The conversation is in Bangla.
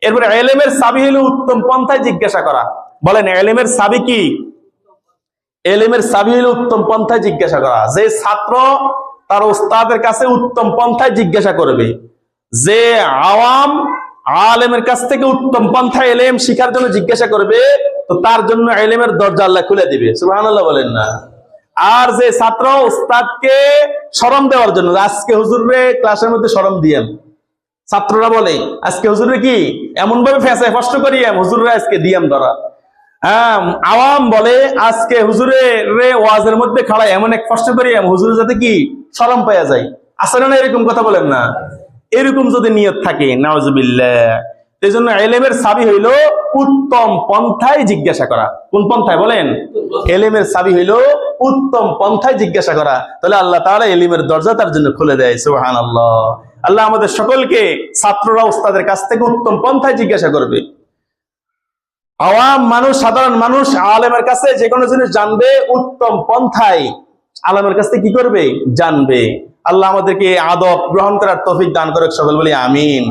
এরপরে এলেমের সাবি হলো উত্তম পন্থায় জিজ্ঞাসা করা। বলেন, এলেমের সাবি কি? এলেমের সাবি হলো উত্তম পন্থায় জিজ্ঞাসা করা। যে ছাত্র তার ওস্তাদের কাছে উত্তম পন্থায় জিজ্ঞাসা করবে। যে আওয়াম আলেমের কাছ থেকে উত্তম পন্থায় এলেম শিখার জন্য জিজ্ঞাসা করবে, তো তার জন্য এলেমের দরজা আল্লাহ খুলে দিবে। সুবহানাল্লাহ বলেন না। আর যে ছাত্র উস্তাদকে শরম দেওয়ার জন্য, আজকে হুজুরে ক্লাসের মধ্যে শরম দিয়েন। ছাত্ররা বলে, আজকে হুজুরে কি? এমন ভাবে ফেঁসে কষ্ট করিয়াম হুজুরে আজকে দিয়াম ধরা। হ্যাঁ আওয়াম বলে, আজকে হুজুরে রে ওয়াজের মধ্যে খাড়াই এমন এক কষ্ট করিয়াম হুজুরে যাতে কি শরম পাওয়া যায়। আসলে না এরকম কথা বলেন না? এরকম যদি নিয়ত থাকে নাওজুবিল্লাহ এই জন্য এলেমের সাবি হইল উত্তম পন্থায় জিজ্ঞাসা করা। কোন পন্থায় বলেন? এলেমের সাবি হইল উত্তম পন্থায় জিজ্ঞাসা করা। তাহলে আল্লাহ তাআলা এলিমের দরজা তার জন্য খুলে দেয় সুবহান আল্লাহ আল্লাহ আমাদের সকলকে, ছাত্ররা, উস্তাদের কাছ থেকে উত্তম পন্থায় জিজ্ঞাসা করবে। আওয়াম মানুষ, সাধারণ মানুষ, আলেমের কাছে যে কোনো জিনিস জানবে, উত্তম পন্থায় আলেমের কাছ কি করবে? জানবে। আল্লাহ আমাদেরকে আদব গ্রহণ করার তফিক দান করে সকল বলি, আমিন।